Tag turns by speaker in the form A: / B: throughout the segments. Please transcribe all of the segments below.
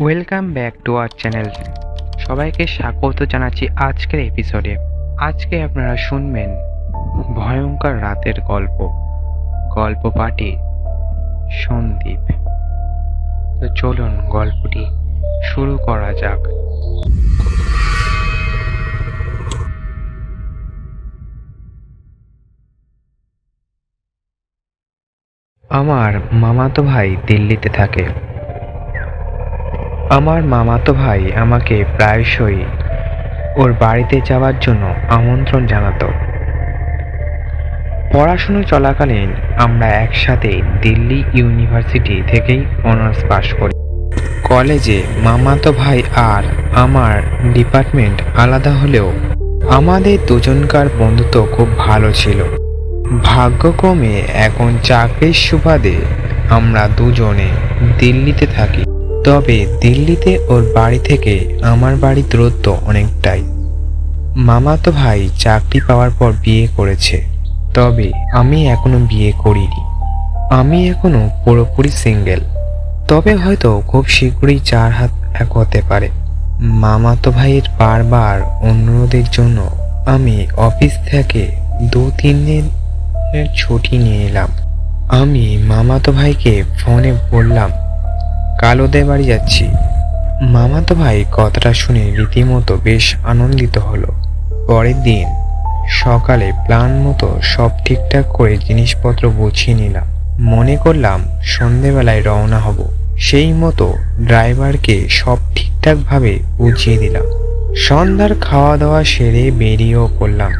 A: Welcome back to our channel সবাইকে স্বাগত জানাচ্ছি আজকের এপিসোডে আজকে আপনারা শুনবেন ভয়ঙ্কর রাতের গল্প। গল্প পাঠে সন্দীপ। তো চলুন গল্পটি শুরু করা যাক। আমার মামাতো ভাই দিল্লিতে থাকে। আমার মামাতো ভাই আমাকে প্রায়শই ওর বাড়িতে যাওয়ার জন্য আমন্ত্রণ জানাতো। পড়াশুনো চলাকালীন আমরা একসাথে দিল্লি ইউনিভার্সিটি থেকেই অনার্স পাশ করি। কলেজে মামাতো ভাই আর আমার ডিপার্টমেন্ট আলাদা হলেও আমাদের দুজনকার বন্ধুত্ব খুব ভালো ছিল। ভাগ্যক্রমে এখন চাকরির সুবাদে আমরা দুজনে দিল্লিতে থাকি। তবে দিল্লিতে ওর বাড়ি থেকে আমার বাড়ির দূরত্ব অনেকটাই। মামাতো ভাই চাকরি পাওয়ার পর বিয়ে করেছে, তবে আমি এখনও বিয়ে করিনি। আমি এখনও পুরোপুরি সিঙ্গেল, তবে হয়তো খুব শীঘ্রই চার হাত এক হতে পারে। মামাতো ভাইয়ের বারবার অনুরোধের জন্য আমি অফিস থেকে দু, তিন দিনের ছুটি নিয়ে এলাম। আমি মামাতো ভাইকে ফোনে বললাম কাল ওদের বাড়ি যাচ্ছি। মামাতো ভাই কথাটা শুনে রীতিমতো বেশ আনন্দিত হলো। পরের দিন সকালে প্ল্যান মতো সব ঠিকঠাক করে জিনিসপত্র গুছিয়ে নিলাম। মনে করলাম সন্ধেবেলায় রওনা হব। সেই মতো ড্রাইভারকে সব ঠিকঠাকভাবে বুঝিয়ে দিলাম। সন্ধ্যার খাওয়া দাওয়া সেরে বেরিয়েও পড়লাম।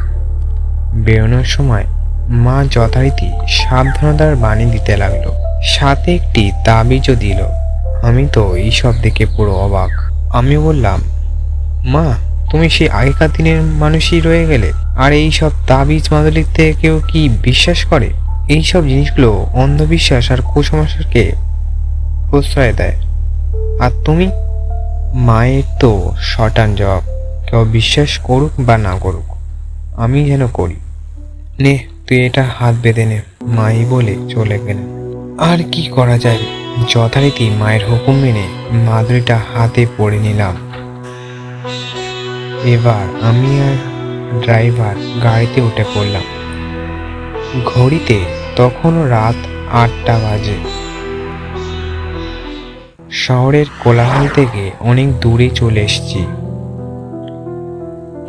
A: বেরোনোর সময় মা যথারীতি সাবধানতার বাণী দিতে লাগল। সাথে একটি তাবিজও দিল। আমি তো এইসব দেখে পুরো অবাক। আমি বললাম, মা, তুমি সেই আগেকার দিনের মানুষই রয়ে গেলে। আর এই সব তাবিজ মাদলিতে কেউ কি বিশ্বাস করে? এই সব জিনিসগুলো অন্ধবিশ্বাস আর কুসংস্কারকে প্রশ্রয় দেয়। আর তুমি? মায়ের তো শটান জবাব। কেউ বিশ্বাস করুক বা না করুক, আমি যেন করি। নে, তুই এটা হাত বেঁধে নে। মাই বলে চলে গেলেন। আর কি করা যায়? যথারীতি মায়ের হুকুম মেনে মাদুরিটা হাতে পড়ে নিলাম। এবার আমি আর ড্রাইভার গাড়িতে উঠে পড়লাম। ঘড়িতে তখনও রাত আটটা বাজে। শহরের কোলাহল থেকে অনেক দূরে চলে এসেছি।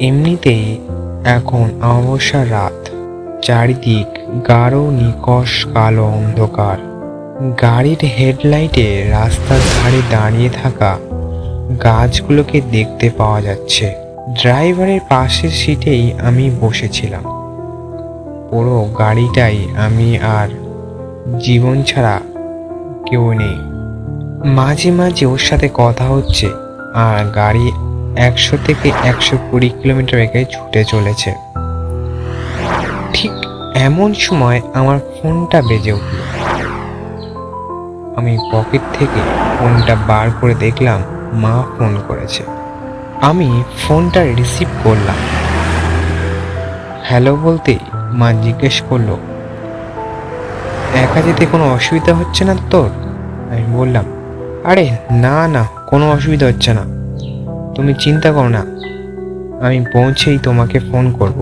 A: এমনিতেই এখন অমাবস্যার রাত, চারিদিক গাঢ় নিকশ কালো অন্ধকার। গাড়ির হেডলাইটে রাস্তার ধারে দাঁড়িয়ে থাকা গাছগুলোকে দেখতে পাওয়া যাচ্ছে। ড্রাইভারের পাশের সিটেই আমি বসেছিলাম। পুরো গাড়িটাই আমি আর জীবন ছাড়া কেউ নেই। মাঝে মাঝে ওর সাথে কথা হচ্ছে আর গাড়ি একশো থেকে একশো কুড়ি কিলোমিটার বেগে ছুটে চলেছে। ঠিক এমন সময় আমার ফোনটা বেজে উঠল। আমি পকেট থেকে ফোনটা বার করে দেখলাম মা ফোন করেছে। আমি ফোনটা রিসিভ করলাম। হ্যালো বলতে মা জিজ্ঞেস করল, একা যেতে কোনো অসুবিধা হচ্ছে না তোর? আমি বললাম, আরে না না, কোনো অসুবিধা হচ্ছে না। তুমি চিন্তা করো না, আমি পৌঁছেই তোমাকে ফোন করব।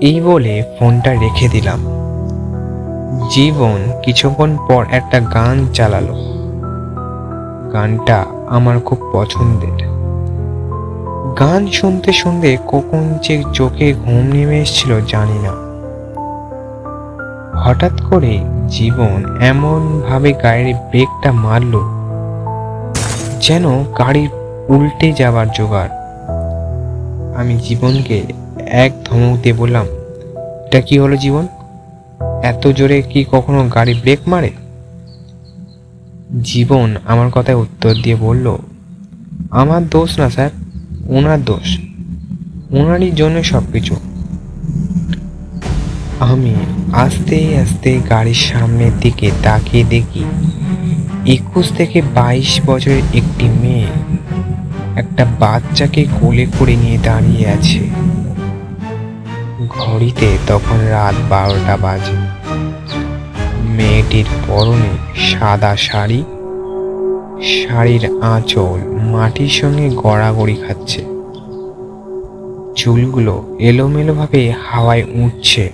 A: এই বলে ফোনটা রেখে দিলাম। জীবন কিছুক্ষণ পর একটা গান চালালো। গানটা আমার খুব পছন্দের। গান শুনতে শুনতে কখন যে চোখে ঘুম নেমে এসেছিল জানি না। হঠাৎ করে জীবন এমন ভাবে গাড়ির ব্রেকটা মারলো, যেন গাড়ির উল্টে যাবার জোগাড়। আমি জীবনকে এক ধমক দিয়ে বললাম, এটা কি হলো জীবন? এত জোরে কি কখনো গাড়ি ব্রেক মারে? জীবন আমার কথায় উত্তর দিয়ে বলল, আমার দোষ না, স্যার, ওনার দোষ। ওনারই জন্য সব কিছু আমি আস্তে আস্তে গাড়ির সামনের দিকে তাকিয়ে দেখি, একুশ থেকে বাইশ বছরের একটি মেয়ে একটা বাচ্চাকে কোলে করে নিয়ে দাঁড়িয়ে আছে। ঘড়িতে তখন রাত বারোটা বাজে। মেয়েটির পরনে সাদা শাড়ি। শাড়ির আঁচল মাটির সঙ্গে গড়াগড়ি খাচ্ছে। চুলগুলো এলোমেলোভাবে হাওয়ায় উঠছে।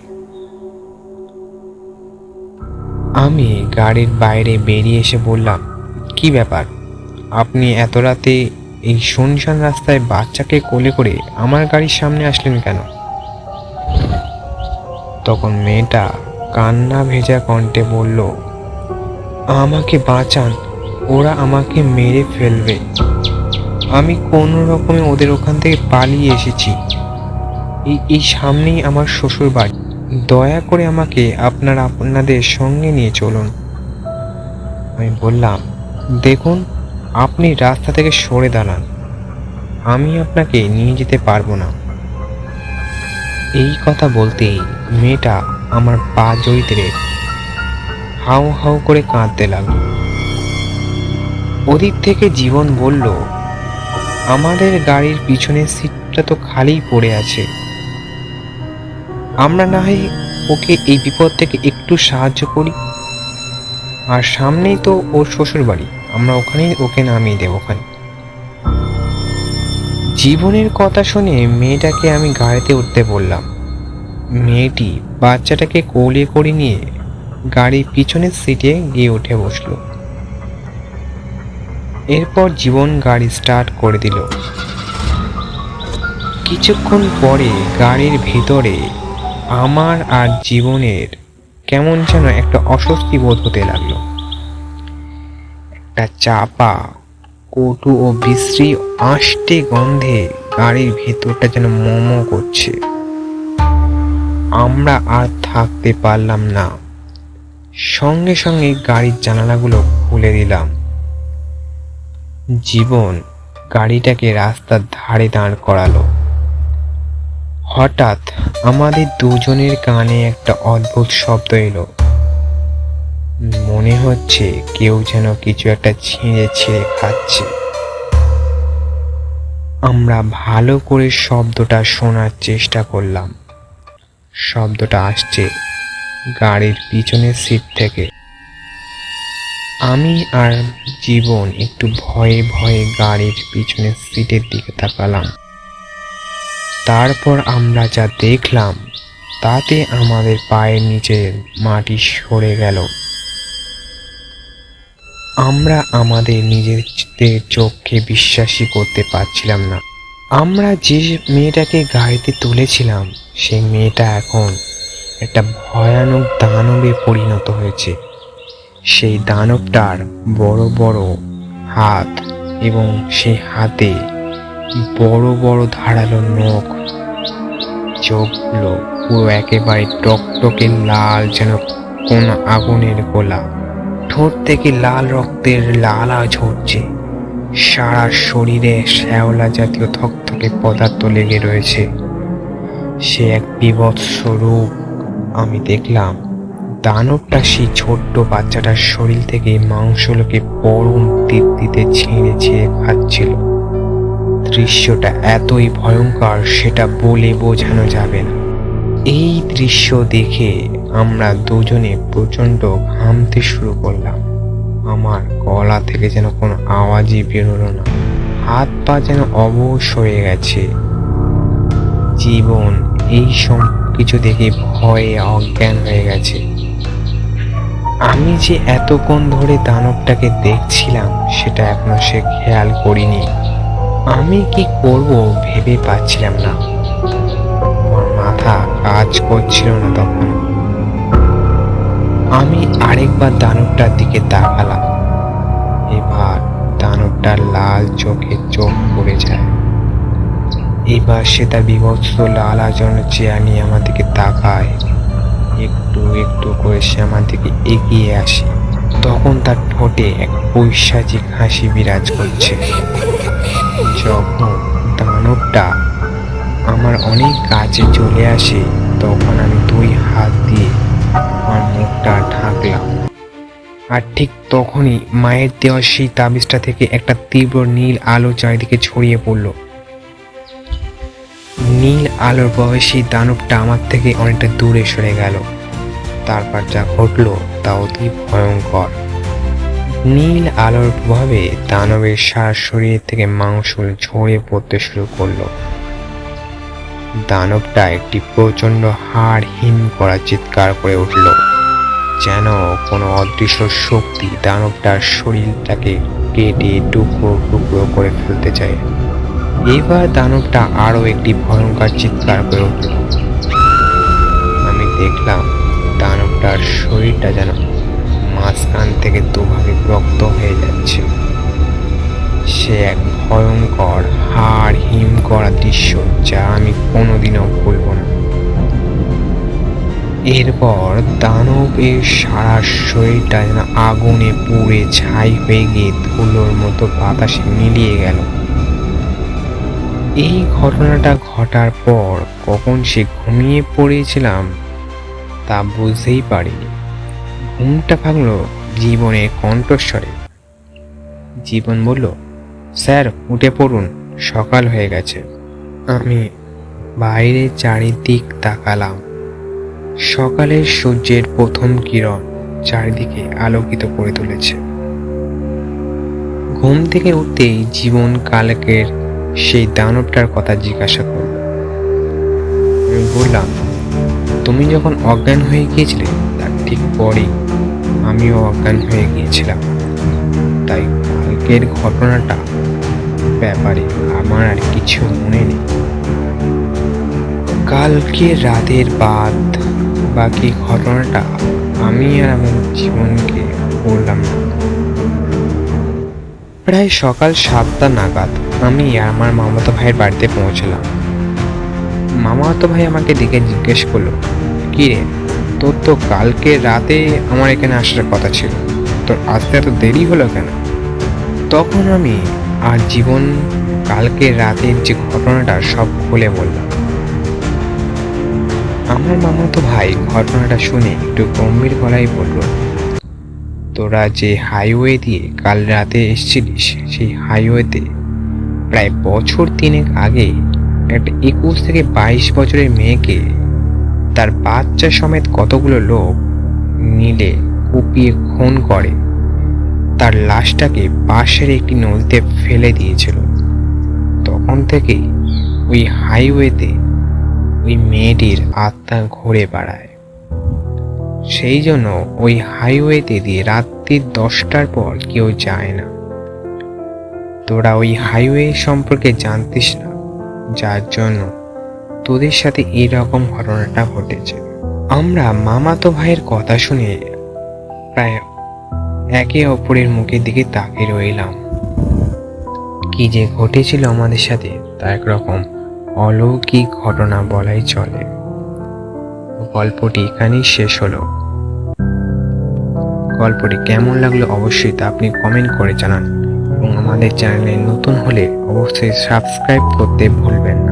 A: আমি গাড়ির বাইরে বেরিয়ে এসে বললাম, কি ব্যাপার? আপনি এত রাতে এই শুনশান রাস্তায় বাচ্চাকে কোলে করে আমার গাড়ির সামনে আসলেন কেন? তখন মেয়েটা কান্না ভেজা কণ্ঠে বলল, আমাকে বাঁচান, ওরা আমাকে মেরে ফেলবে। আমি কোনো রকমে ওদের ওখান থেকে পালিয়ে এসেছি। এই এই সামনেই আমার শ্বশুর বাড়ি দয়া করে আমাকে আপনারা আপনাদের সঙ্গে নিয়ে চলুন। আমি বললাম, দেখুন, আপনি রাস্তা থেকে সরে দাঁড়ান। আমি আপনাকে নিয়ে যেতে পারব না। এই কথা বলতেই মেয়েটা আমার পা ধরে হাউ হাউ করে কাঁদতে লাগল। ওদিক থেকে জীবন বলল, আমাদের গাড়ির পিছনের সিটটা তো খালিই পড়ে আছে। আমরা না হয় ওকে এই বিপদ থেকে একটু সাহায্য করি। আর সামনেই তো ওর শ্বশুর বাড়ি আমরা ওখানেই ওকে নামিয়ে দেবো ওখানে। জীবনের কথা শুনে মেয়েটাকে আমি গাড়িতে উঠতে বললাম, মেয়েটি বাচ্চাটাকে কোলে করে নিয়ে গাড়ির পিছনের সিটে গিয়ে উঠে বসল। এরপর জীবন গাড়ি স্টার্ট করে দিল। কিছুক্ষণ পরে গাড়ির ভেতরে আমার আর জীবনের কেমন যেন একটা অস্বস্তি বোধ হতে লাগল। একটা চাপা, কটু ও বিশ্রী আষ্টে গন্ধে গাড়ির ভেতরটা যেন মোমো করছে। আমরা আর থাকতে পারলাম না। সঙ্গে সঙ্গে গাড়ির জানালাগুলো খুলে দিলাম। জীবন গাড়িটাকে রাস্তার ধারে দাঁড় করালো। হঠাৎ আমাদের দুজনের কানে একটা অদ্ভুত শব্দ এলো। মনে হচ্ছে কেউ যেন কিছু একটা ছিঁড়ে ছিঁড়ে খাচ্ছে। আমরা ভালো করে শব্দটা শোনার চেষ্টা করলাম। শব্দটা আসছে গাড়ির পিছনের সিট থেকে। আমি আর জীবন একটু ভয়ে ভয়ে গাড়ির পিছনের সিটের দিকে তাকালাম। তারপর আমরা যা দেখলাম, তাতে আমাদের পায়ের নিচের মাটি সরে গেল। আমরা আমাদের নিজেদের চোখকে বিশ্বাসই করতে পারছিলাম না। আমরা যে মেয়েটাকে গাড়িতে তুলেছিলাম, সেই মেয়েটা এখন একটা ভয়ানক দানবে পরিণত হয়েছে। সেই দানবটার বড় বড় হাত এবং সেই হাতে বড় বড় ধারালো নখ চোখগুলো পুরো একেবারে টকটকে লাল যেন কোন আগুনের গোলা। ঠোঁট থেকে লাল রক্তের লালা ঝরছে। সারা শরীরে শ্যাওলা জাতীয় থকথকে পদার্থ লেগে রয়েছে। সে এক বিভৎস রূপ আমি দেখলাম। দানবটা সেই ছোট্ট বাচ্চাটার শরীর থেকে মাংসগুলোকে পরম তৃপ্তিতে ছিঁড়ে ছিঁড়ে খাচ্ছিল। দৃশ্যটা এতই ভয়ঙ্কর, সেটা বলে বোঝানো যাবে না। এই দৃশ্য দেখে আমরা দুজনে প্রচণ্ড ঘামতে শুরু করলাম। আমার গলা থেকে যেন কোনো আওয়াজই বেরোলো না। হাত পা যেন অবশ হয়ে গেছে। জীবন এই সব কিছু দেখে ভয়ে অজ্ঞান হয়ে গেছে। আমি যে এতক্ষণ ধরে দানবটাকে দেখছিলাম, সেটা এখনও সে খেয়াল করিনি। আমি কি করব ভেবে পাচ্ছিলাম না। আমার মাথা কাজ করছিল না তখন। আমি আরেকবার দানবটার দিকে তাকালাম। এবার দানবটার লাল চোখে চোখ পড়ে যায়। এবার সে তার বিভৎস লাল আচরণ চেয়ার নিয়ে আমার দিকে তাকায়। একটু একটু করে সে আমার দিকে এগিয়ে আসে। তখন তার ঠোঁটে এক পৈশাচিক হাসি বিরাজ করছে। যখন দানবটা আমার অনেক কাছে চলে আসে, তখন আমি দুই হাত দিয়ে আমার মুখটা ঢাকলাম। আর ঠিক তখনই মায়ের দেওয়া সেই তাবিজটা থেকে একটা তীব্র নীল আলো চারিদিকে ছড়িয়ে পড়ল। নীল আলোর বয়সী দানবটা আমার থেকে অনেকটা দূরে সরে গেল। তারপর যা ঘটলো তা অতি ভয়ঙ্কর। নীল আলোর প্রভাবে দানবের সারা শরীর থেকে মাংস ঝরে পড়তে শুরু করল। দানবটা একটি প্রচণ্ড হাড় হিম করা চিৎকার করে উঠল, যেন কোনো অদৃশ্য শক্তি দানবটার শরীরটাকে কেটে টুকরো টুকরো করে ফেলতে চায়। এবার দানবটা আরও একটি ভয়ঙ্কর চিৎকার করে উঠল। আমি দেখলাম দানবটার শরীরটা যেন মাঝখান থেকে দুভাগে রক্ত হয়ে যাচ্ছে। সে এক ভয়ঙ্কর, হাড় হিম করা দৃশ্য যা আমি কোনোদিনও ভুলব না। এরপর দানবের সারা শরীরটা যেন আগুনে পুড়ে ছাই হয়ে গিয়ে ধুলোর মতো বাতাসে মিলিয়ে গেল। এই ঘটনাটা ঘটার পর কখন সে ঘুমিয়ে পড়েছিলাম তা বুঝতেই পারিনি। ঘুমটা ভাঙলো জীবনের কণ্ঠস্বরে। জীবন বলল স্যার, উঠে পড়ুন। সকাল হয়ে গেছে। আমি বাইরে চারিদিক তাকালাম। সকালের সূর্যের প্রথম কিরণ চারিদিকে আলোকিত করে তুলেছে। ঘুম থেকে উঠতেই জীবন কালকের সেই দানবটার কথা জিজ্ঞাসা করল। আমি বললাম, তুমি যখন অজ্ঞান হয়ে গিয়েছিলে, তার ঠিক পরেই আমিও অজ্ঞান হয়ে গিয়েছিলাম। তাই কালকের ঘটনাটা ব্যাপারে আমার আর কিছু মনে নেই। কালকে রাতের বাদ বাকি ঘটনাটা আমি আর আমার জীবনকে বললাম না। প্রায় সকাল সাতটা নাগাদ আমি আমার মামাতো ভাইয়ের বাড়িতে পৌঁছলাম। মামাতো ভাই আমাকে দেখে জিজ্ঞেস করল, কি রে, তোর তো কালকে রাতে আমার এখানে আসার কথা ছিল, তোর আসতে এত দেরি হলো কেন? তখন আমি আর জীবন কালকে রাতের যে ঘটনাটা, সব খুলে বললাম আমার মামাতো ভাই ঘটনাটা শুনে একটু গম্ভীর গলায় বলল, তোরা যে হাইওয়ে দিয়ে কাল রাতে এসেছিলিস, সেই হাইওয়েতে প্রায় বছর তিনেক আগে একটা একুশ থেকে বাইশ বছরের মেয়েকে তার বাচ্চা সমেত কতগুলো লোক নিলে কুপিয়ে খুন করে। তার লাশটাকে পাশের একটি নদীতে ফেলে দিয়েছিল। তখন থেকে ওই হাইওয়েতে ওই মেয়েটির আত্মা ঘুরে বেড়ায়। সেই জন্য ওই হাইওয়েতে দিয়ে রাত্রি দশটার পর কেউ যায় না। তোরা ওই হাইওয়ে সম্পর্কে জানতিস না, যার জন্য তোদের সাথে এরকম ঘটনাটা ঘটেছে। আমরা মামাতো ভাইয়ের কথা শুনে প্রায় একে অপরের মুখের দিকে তাকিয়ে রইলাম। কি যে ঘটেছিল আমাদের সাথে, তা একরকম অলৌকিক ঘটনা বলাই চলে। গল্পটি এখানেই শেষ হলো। গল্পটি কেমন লাগল অবশ্যই তা আপনি কমেন্ট করে জানান। এবং আমাদের চ্যানেলে নতুন হলে অবশ্যই সাবস্ক্রাইব করতে ভুলবেন না।